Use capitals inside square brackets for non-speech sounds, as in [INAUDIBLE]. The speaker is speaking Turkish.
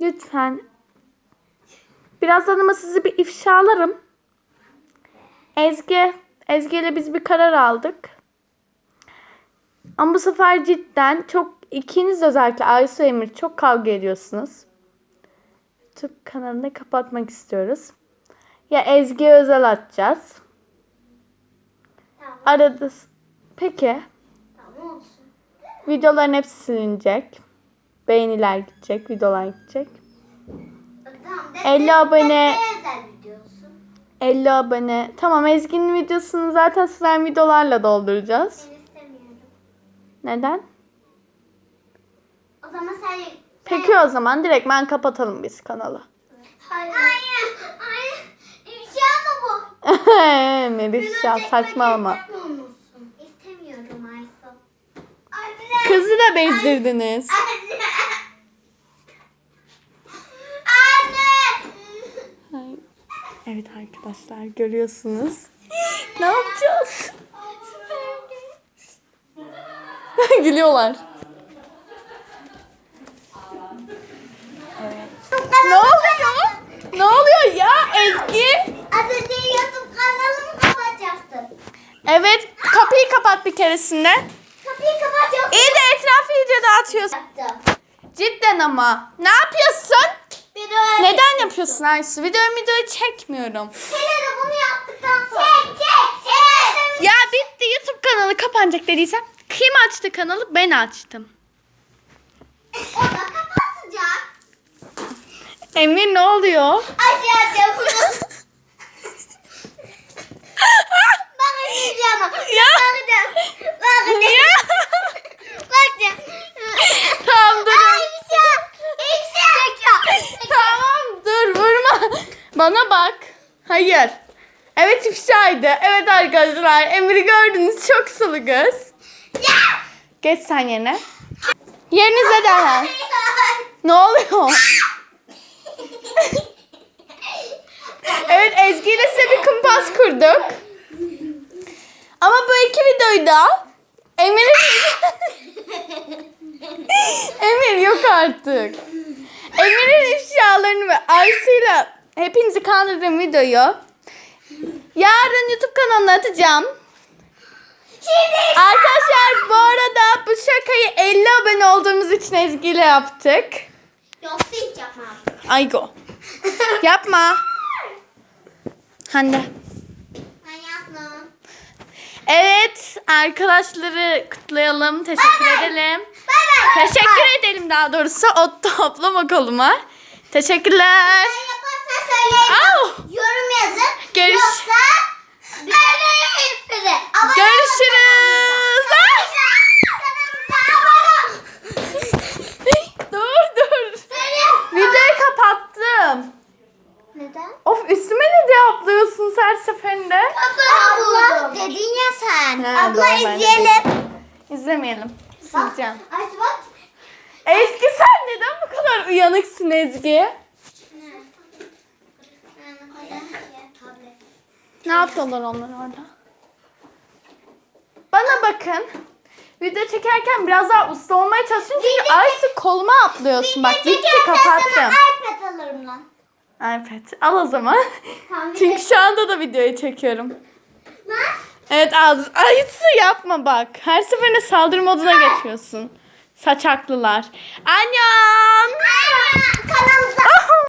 Lütfen. Birazdan ama sizi bir ifşalarım. Ezgi, Ezgi ile biz bir karar aldık. Ama bu sefer cidden çok ikiniz özellikle Aysu Emir çok kavga ediyorsunuz. YouTube kanalını kapatmak istiyoruz. Ya Ezgi'ye özel atacağız. Tamam. Arada peki Tamam olsun. videoların hepsi silinecek. Beğeniler gidecek, videolar gidecek. Tamam. 50 abone. özel videosu. 50 abone. Tamam Ezgi'nin videosunu zaten sizler videolarla dolduracağız. Ben istemiyorum. Neden? O zaman sen... Peki o zaman direkt ben kapatalım biz kanalı. Hayır. Hayır. Hayır. İfşa mı bu? [LAUGHS] Melis ya saçmalama. İstemiyorum. Anne. Kızı da bezdirdiniz. Anne. Evet arkadaşlar görüyorsunuz. [LAUGHS] ne yapacağız? [LAUGHS] Gülüyorlar. Ne oluyor? Ne oluyor ya Ezgi? Az önce YouTube kanalımı kapatacaktım. Evet kapıyı kapat bir keresinde. Kapıyı kapatacaktım. İyi de etrafı iyice dağıtıyorsun. Cidden ama. Ne yapıyorsun? Neden yapıyorsun Aysu? Video videoyu çekmiyorum. Hele de bunu yaptıktan sonra. Çek çek çek. Ya bitti YouTube kanalı kapanacak dediysem. Kim açtı kanalı? Ben açtım. O da kapatacak. Emir ne oluyor? Aşağıya bunu. Bakacağım. Ya. Bakacağım. Bakacağım. Niye? Bakacağım. tamam dur. Ay bir şey. Bir şey. Çekiyor. Tamam dur vurma. Bana bak. Hayır. Evet ifşaydı. Evet arkadaşlar Emir'i gördünüz çok sulu göz. Geç sen yerine. Yerinize derhal. Ne oluyor? Evet Ezgi ile size bir kumpas kurduk. Ama bu iki videoyu da Emir'in... Emir yok artık. Emir'in ifşalarını ve Aysu'yla hepinizi kandırdığım videoyu yarın YouTube kanalına atacağım. Şimdi Arkadaşlar bu arada bu şakayı 50 abone olduğumuz için Ezgi ile yaptık. Yoksa hiç yapmam. Aygo. Yapma. Hande. Ben yapmam. Evet arkadaşları kutlayalım. Teşekkür edelim. Bay bay. Teşekkür edelim daha doğrusu o toplama koluma. Teşekkürler. Yaparsa söyleyin. Au. Yorum yazın. Görüş- Yoksa size. Abone Görüşürüz. Dur dur. Videoyu kapattım. Neden? Of üstüme ne cevaplıyorsun her seferinde? Abla dedin ya sen. Ha, Abla doğru, ben de izleyelim. İzlemeyelim. Sileceğim. Ayşe bak. Ezgi sen neden bu kadar uyanıksın Ezgi? Ne yaptılar onlar orada? Bana bakın. Video çekerken biraz daha usta olmaya çalışın çünkü Aysu koluma atlıyorsun. Bak bitti kapattım. iPad alırım lan. iPad al o zaman. Tamam, bir çünkü şu anda da videoyu çekiyorum. Lan. Evet al. Aysu yapma bak. Her seferinde saldırı moduna geçiyorsun. Saçaklılar. Annem.